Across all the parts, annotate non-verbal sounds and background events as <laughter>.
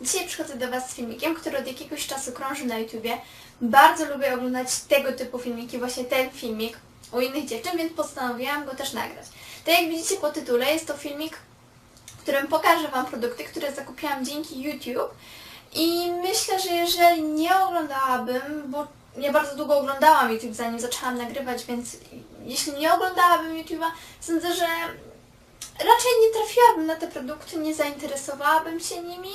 Dzisiaj przychodzę do Was z filmikiem, który od jakiegoś czasu krąży na YouTubie. Bardzo lubię oglądać tego typu filmiki, właśnie ten filmik u innych dziewczyn, więc postanowiłam go też nagrać. Tak jak widzicie po tytule, jest to filmik, w którym pokażę Wam produkty, które zakupiłam dzięki YouTube. I myślę, że jeżeli nie oglądałabym, bo ja bardzo długo oglądałam YouTube zanim zaczęłam nagrywać, więc jeśli nie oglądałabym YouTube'a, sądzę, że raczej nie trafiłabym na te produkty, nie zainteresowałabym się nimi,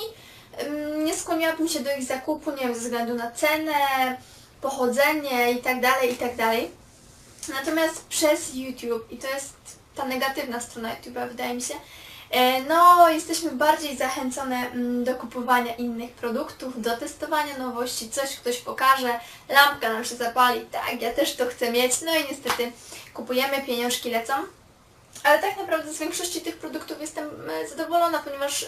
nie skłoniłabym się do ich zakupu, nie wiem, ze względu na cenę, pochodzenie i tak dalej, i tak. Natomiast przez YouTube, i to jest ta negatywna strona YouTube'a, wydaje mi się, e, no jesteśmy bardziej zachęcone mm, do kupowania innych produktów, do testowania nowości, coś ktoś pokaże, lampka nam się zapali, tak, ja też to chcę mieć, no i niestety kupujemy, pieniążki lecą. Ale tak naprawdę z większości tych produktów jestem e, zadowolona, ponieważ e,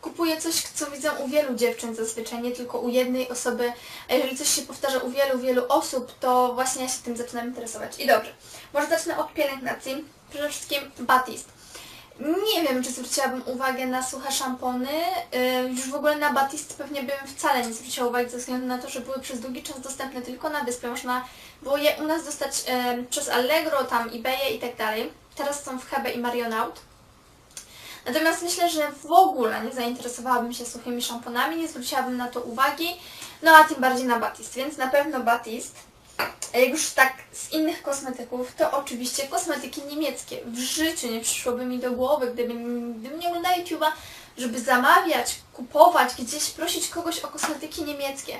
kupuję coś, co widzę u wielu dziewczyn zazwyczaj, nie tylko u jednej osoby. A jeżeli coś się powtarza u wielu, wielu osób, to właśnie ja się tym zaczynam interesować. I dobrze, może zacznę od pielęgnacji. Przede wszystkim Batist. Nie wiem, czy zwróciłabym uwagę na suche szampony. Yy, już w ogóle na Batist pewnie bym wcale nie zwróciła uwagi ze względu na to, że były przez długi czas dostępne tylko na wyspie. Można było je u nas dostać przez Allegro, tam eBay i tak dalej. Teraz są w Hebe i Marionaut. Natomiast myślę, że w ogóle nie zainteresowałabym się suchymi szamponami, nie zwróciłabym na to uwagi, no a tym bardziej na Batist, więc na pewno Batist. A Jak już tak z innych kosmetyków, to oczywiście kosmetyki niemieckie. W życiu nie przyszłoby mi do głowy, gdybym, gdybym nie oglądała YouTube'a, żeby zamawiać, kupować, gdzieś prosić kogoś o kosmetyki niemieckie.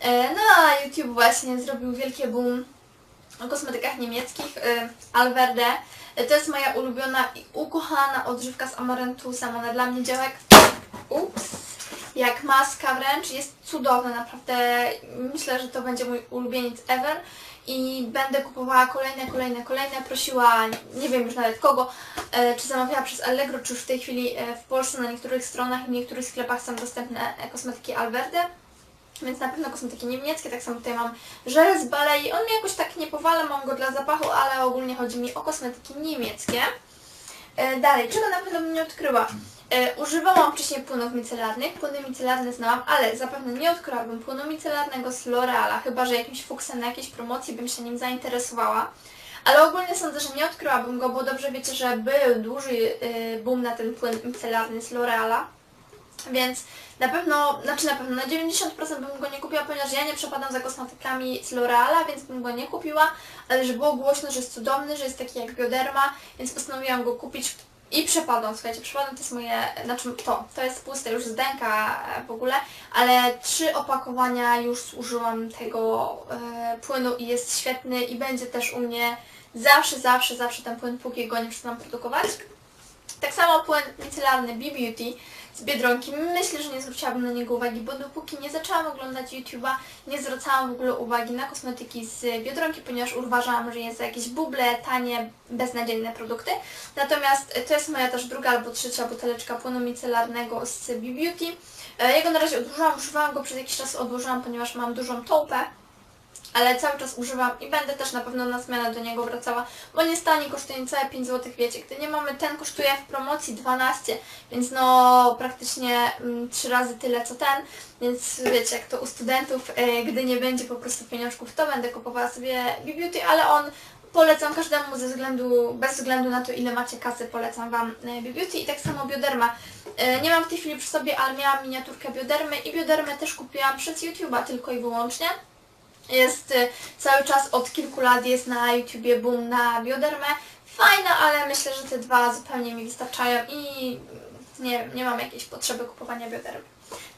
E, No a YouTube właśnie zrobił wielkie boom o kosmetykach niemieckich. E, Alverde. To jest moja ulubiona i ukochana odżywka z Amarantusem. Ona dla mnie działa jak... Ups. Jak maska wręcz. Jest cudowna, naprawdę. Myślę, że to będzie mój ulubieniec ever. I będę kupowała kolejne, kolejne, kolejne. Prosiła, nie wiem już nawet kogo, e, czy zamawiała przez Allegro, czy już w tej chwili e, w Polsce na niektórych stronach i niektórych sklepach są dostępne e, kosmetyki Alverde. Więc na pewno kosmetyki niemieckie, tak samo tutaj mam żel z Balei. On mnie jakoś tak nie powala, mam go dla zapachu, ale ogólnie chodzi mi o kosmetyki niemieckie. E, dalej, czego na pewno bym nie odkryła? E, używałam wcześniej płynów micelarnych, płyny micelarne znałam, ale zapewne nie odkryłabym płynu micelarnego z L'Oreala, chyba że jakimś fuksem na jakiejś promocji bym się nim zainteresowała. Ale ogólnie sądzę, że nie odkryłabym go, bo dobrze wiecie, że był duży y, boom na ten płyn micelarny z L'Oreala. Więc na pewno, znaczy na pewno na 90% bym go nie kupiła, ponieważ ja nie przepadam za kosmetykami z L'Oreala, więc bym go nie kupiła, ale że było głośno, że jest cudowny, że jest taki jak Bioderma, więc postanowiłam go kupić i przepadam, słuchajcie, przepadam to jest moje, znaczy to, to jest puste już z denka e, w ogóle, ale trzy opakowania już zużyłam tego e, płynu i jest świetny i będzie też u mnie zawsze, zawsze, zawsze ten płyn, póki go nie przestaną produkować. Tak samo płyn micelarny B-Beauty z Biedronki. Myślę, że nie zwróciłabym na niego uwagi, bo dopóki nie zaczęłam oglądać YouTube'a, nie zwracałam w ogóle uwagi na kosmetyki z Biedronki, ponieważ uważałam, że jest to jakieś buble, tanie, beznadziejne produkty. Natomiast to jest moja też druga albo trzecia buteleczka płynu micelarnego z B-Beauty. E, Jego na razie odłożyłam, używałam go przez jakiś czas, odłożyłam, ponieważ mam dużą tołpę ale cały czas używam i będę też na pewno na zmianę do niego wracała, bo nie stanie, kosztuje niecałe 5 zł, wiecie, gdy nie mamy, ten kosztuje w promocji 12, więc no praktycznie mm, 3 razy tyle co ten, więc wiecie, jak to u studentów, e, gdy nie będzie po prostu pieniążków, to będę kupowała sobie B-Beauty, ale on polecam każdemu ze względu, bez względu na to ile macie kasy, polecam Wam e, B-Beauty i tak samo Bioderma. E, Nie mam w tej chwili przy sobie, ale miałam miniaturkę Biodermy i Biodermę też kupiłam przez YouTube'a tylko i wyłącznie. Jest y, cały czas od kilku lat jest na YouTubie boom na biodermę. Fajna, ale myślę, że te dwa zupełnie mi wystarczają i nie nie mam jakiejś potrzeby kupowania biodermy.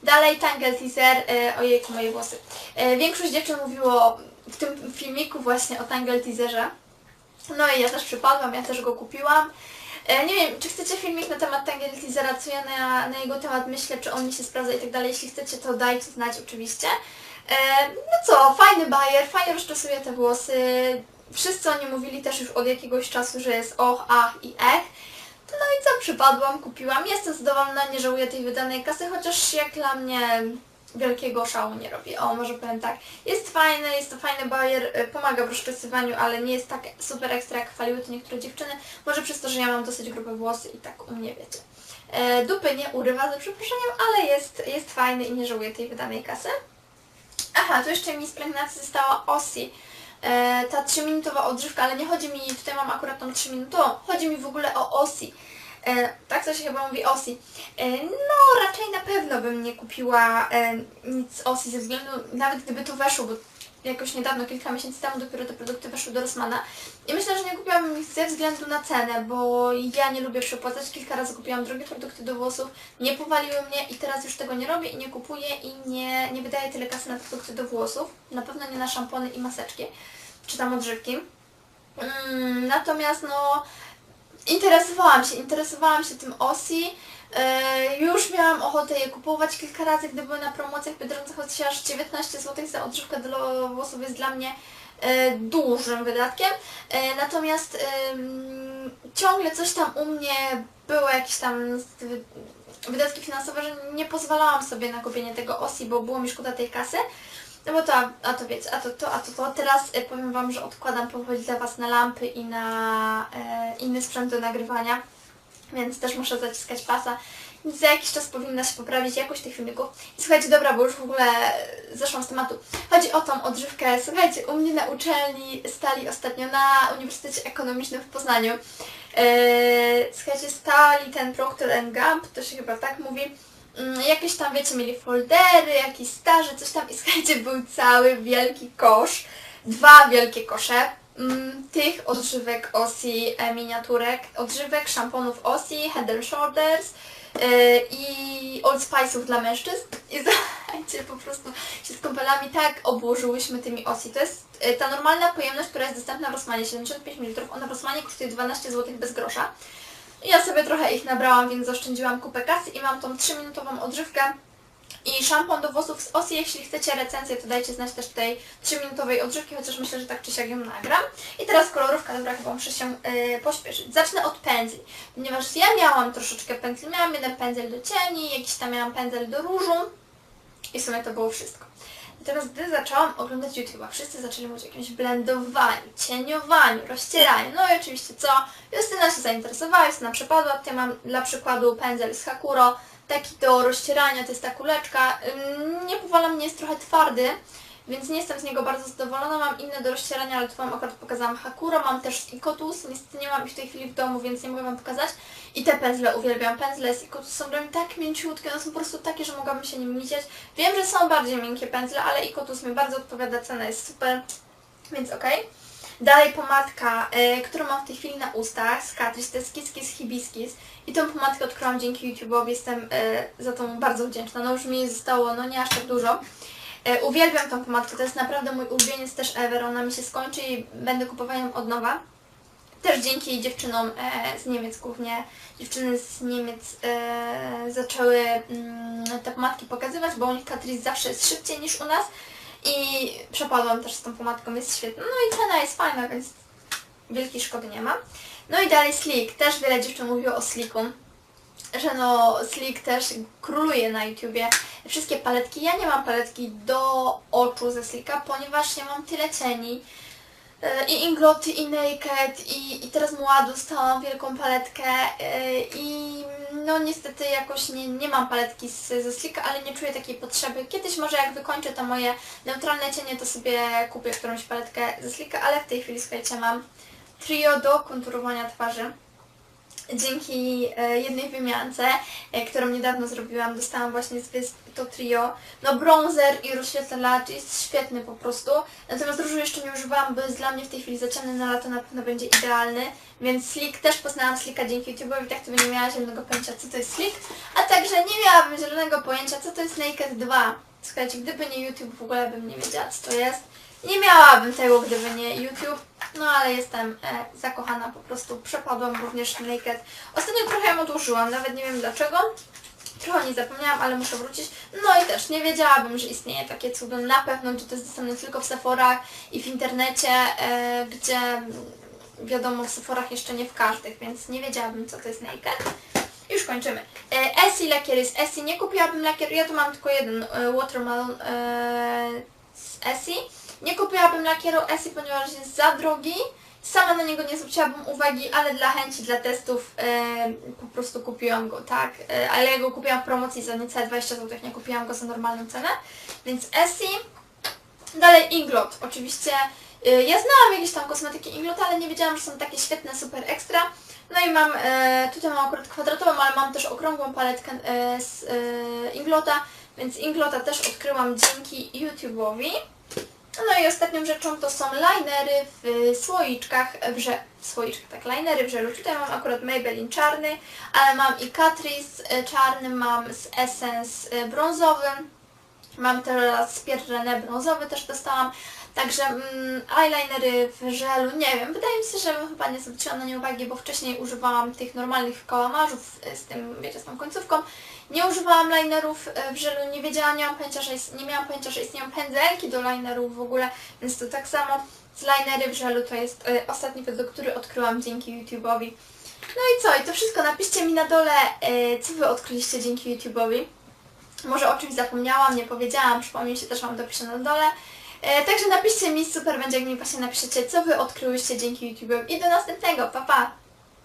Dalej Tangle Teaser, y, ojejku moje włosy. Y, większość dziewczyn mówiło w tym filmiku właśnie o Tangle Teaserze. No i ja też przypadłam, ja też go kupiłam. E, Nie wiem, czy chcecie filmik na temat Tangle Teasera, co ja na, na jego temat myślę, czy on mi się sprawdza i tak dalej. Jeśli chcecie, to dajcie znać oczywiście. E, No co, fajny bajer, fajnie rozczesuje te włosy. Wszyscy o nim mówili też już od jakiegoś czasu, że jest och, ach i ech. No i co, przypadłam, kupiłam. Jestem zadowolona, nie żałuję tej wydanej kasy, chociaż jak dla mnie wielkiego szału nie robi. O, może powiem tak. Jest fajny, jest to fajny bajer, y, pomaga w rozczesywaniu, ale nie jest tak super ekstra jak chwaliły to niektóre dziewczyny. Może przez to, że ja mam dosyć grube włosy i tak u mnie wiecie. E, dupy nie urywa, za przeproszeniem, ale jest, jest fajny i nie żałuję tej wydanej kasy. Aha, tu jeszcze mi z pielęgnacji została Ossi. E, ta 3-minutowa odżywka, ale nie chodzi mi, tutaj mam akurat tą 3 minutową, chodzi mi w ogóle o Ossi. E, tak to się chyba mówi Ossi. E, no, raczej na pewno bym nie kupiła e, nic z Ossi ze względu, nawet gdyby to weszło, bo jakoś niedawno, kilka miesięcy temu dopiero te produkty weszły do Rossmana. I myślę, że nie kupiłabym ich ze względu na cenę, bo ja nie lubię przepłacać. Kilka razy kupiłam drogie produkty do włosów, nie powaliły mnie i teraz już tego nie robię i nie kupuję i nie, nie wydaję tyle kasy na produkty do włosów. Na pewno nie na szampony i maseczki, czy tam odżywki. Mm, natomiast no, interesowałam się, interesowałam się tym Ossi. E, już miałam ochotę je kupować kilka razy, gdy były na promocjach w Biedronce, chociaż 19 zł za odżywkę do włosów jest dla mnie e, dużym wydatkiem. E, natomiast ciągle coś tam u mnie było jakieś tam wy- wydatki finansowe, że nie pozwalałam sobie na kupienie tego Ossi, bo było mi szkoda tej kasy. No bo to, a, to wiecie, a to to, a to to. Teraz powiem Wam, że odkładam powoli dla Was na lampy i na inny sprzęt do nagrywania, więc też muszę zaciskać pasa. Za jakiś czas powinna się poprawić jakość tych filmików. I słuchajcie, dobra, bo już w ogóle zeszłam z tematu. Chodzi o tą odżywkę. Słuchajcie, u mnie na uczelni stali ostatnio na Uniwersytecie Ekonomicznym w Poznaniu. E, słuchajcie, stali ten Procter Gamble, to się chyba tak mówi. Mm, Jakieś tam, wiecie, mieli foldery, jakieś staże, coś tam i słuchajcie, był cały wielki kosz, dwa wielkie kosze tych odżywek Ossi, e, miniaturek, odżywek, szamponów Ossi, Head Shoulders e, i Old Spice'ów dla mężczyzn i <laughs> słuchajcie, po prostu się z kąpelami tak obłożyłyśmy tymi Ossi. To jest e, ta normalna pojemność, która jest dostępna w Rossmanie, 75 ml, ona w Rossmanie kosztuje 12 zł bez grosza. I ja sobie trochę ich nabrałam, więc zaoszczędziłam kupę kasy i mam tą 3-minutową odżywkę i szampon do włosów z Ossi. Jeśli chcecie recenzję, to dajcie znać też tej 3-minutowej odżywki, chociaż myślę, że tak czy siak ją nagram. I teraz kolorówka, dobra, chyba muszę się yy, pośpieszyć. Zacznę od pędzli, ponieważ ja miałam troszeczkę pędzli. Miałam jeden pędzel do cieni, jakiś tam miałam pędzel do różu i w sumie to było wszystko. Natomiast gdy zaczęłam oglądać YouTube'a, wszyscy zaczęli mówić o jakimś blendowaniu, cieniowaniu, rozcieraniu. No i oczywiście co? Justyna się zainteresowała, Justyna przepadła. Tutaj mam dla przykładu pędzel z Hakuro, taki do rozcierania, to jest ta kuleczka. Nie powala mnie, jest trochę twardy, więc nie jestem z niego bardzo zadowolona. Mam inne do rozcierania, ale tu Wam akurat pokazałam Hakuro, mam też z Ikotus, niestety nie mam ich w tej chwili w domu, więc nie mogę Wam pokazać. I te pędzle uwielbiam. Pędzle z Ikotus są dla mnie tak mięciutkie, one są po prostu takie, że mogłabym się nim micieć. Wiem, że są bardziej miękkie pędzle, ale Ikotus mi bardzo odpowiada, cena jest super, więc okej. Dalej pomadka, y, którą mam w tej chwili na ustach z Catrice, to jest Kiss Kiss Hibiscus i tą pomadkę odkryłam dzięki YouTube'owi, jestem y, za to bardzo wdzięczna, no już mi jej zostało no nie aż tak dużo. Y, uwielbiam tą pomadkę, to jest naprawdę mój ulubieniec też ever, ona mi się skończy i będę kupowała ją od nowa. Też dzięki dziewczynom e, z Niemiec głównie, dziewczyny z Niemiec e, zaczęły mm, te pomadki pokazywać, bo u nich Catrice zawsze jest szybciej niż u nas i przepadłam też z tą pomadką, jest świetna. No i cena jest fajna, więc wielkiej szkody nie ma. No i dalej Slick, też wiele dziewczyn mówiło o Slicku, że no Slick też króluje na YouTubie. Wszystkie paletki, ja nie mam paletki do oczu ze Slicka, ponieważ nie mam tyle cieni. E, I Ingloty, i Naked, i, i teraz Muła dostałam wielką paletkę e, i no niestety jakoś nie, nie mam paletki z, ze Slicka, ale nie czuję takiej potrzeby. Kiedyś może jak wykończę to moje neutralne cienie, to sobie kupię którąś paletkę ze Slicka, ale w tej chwili słuchajcie mam trio do konturowania twarzy. Dzięki e, jednej wymiance, e, którą niedawno zrobiłam, dostałam właśnie z wysp to trio. No bronzer i rozświetlacz jest świetny po prostu. Natomiast różu jeszcze nie używałam, bo jest dla mnie w tej chwili za ciemny na lato na pewno będzie idealny. Więc Slick też poznałam Slicka dzięki YouTube'owi, tak to nie miała zielonego pojęcia co to jest Slick. A także nie miałabym zielonego pojęcia co to jest Naked 2. Słuchajcie, gdyby nie YouTube w ogóle bym nie wiedziała co to jest. Nie miałabym tego, gdyby nie YouTube. No ale jestem e, zakochana, po prostu przepadłam również Naked. Ostatnio trochę ją odłożyłam, nawet nie wiem dlaczego. Trochę nie zapomniałam, ale muszę wrócić. No i też nie wiedziałabym, że istnieje takie cudo. Na pewno, że to jest dostępne tylko w Sephorach i w internecie, e, gdzie mm, wiadomo w Sephorach jeszcze nie w każdych, więc nie wiedziałabym co to jest Naked. Już kończymy. E, Essie lakier jest Essie. Nie kupiłabym lakieru, ja tu mam tylko jeden e, Watermelon e, z Essie. Nie kupiłabym lakieru Essie, ponieważ jest za drogi. Sama na niego nie zwróciłabym uwagi, ale dla chęci, dla testów po prostu kupiłam go, tak. E, ale ja go kupiłam w promocji za niecałe 20 zł, nie kupiłam go za normalną cenę. Więc Essie. Dalej Inglot, oczywiście. e, ja znałam jakieś tam kosmetyki Inglot, ale nie wiedziałam, że są takie świetne, super ekstra. No i mam, e, tutaj mam akurat kwadratową, ale mam też okrągłą paletkę z Inglota, więc Inglota też odkryłam dzięki YouTube'owi. No i ostatnią rzeczą to są linery w słoiczkach, w, że, w słoiczkach, tak, linery w żelu. Tutaj mam akurat Maybelline czarny, ale mam i Catrice e, czarny, mam z Essence e, brązowym, mam teraz Pierre brązowy też dostałam. Także mm, eyelinery w żelu, nie wiem, wydaje mi się, że chyba nie zwróciła na nie uwagi, bo wcześniej używałam tych normalnych kałamarzów e, z tym, wiecie, z tą końcówką. Nie używałam linerów e, w żelu, nie wiedziałam, nie, mam pojęcia, że jest, nie miałam pojęcia, że istnieją pędzelki do linerów w ogóle, więc to tak samo z linery w żelu to jest e, ostatni produkt, który odkryłam dzięki YouTube'owi. No i co? I to wszystko napiszcie mi na dole, e, co Wy odkryliście dzięki YouTube'owi. Może o czymś zapomniałam, nie powiedziałam, przypomnij się też Wam dopiszę na dole. Także napiszcie mi, super będzie jak mi właśnie napiszecie, co Wy odkryłyście dzięki YouTube'owi. I do następnego, pa pa!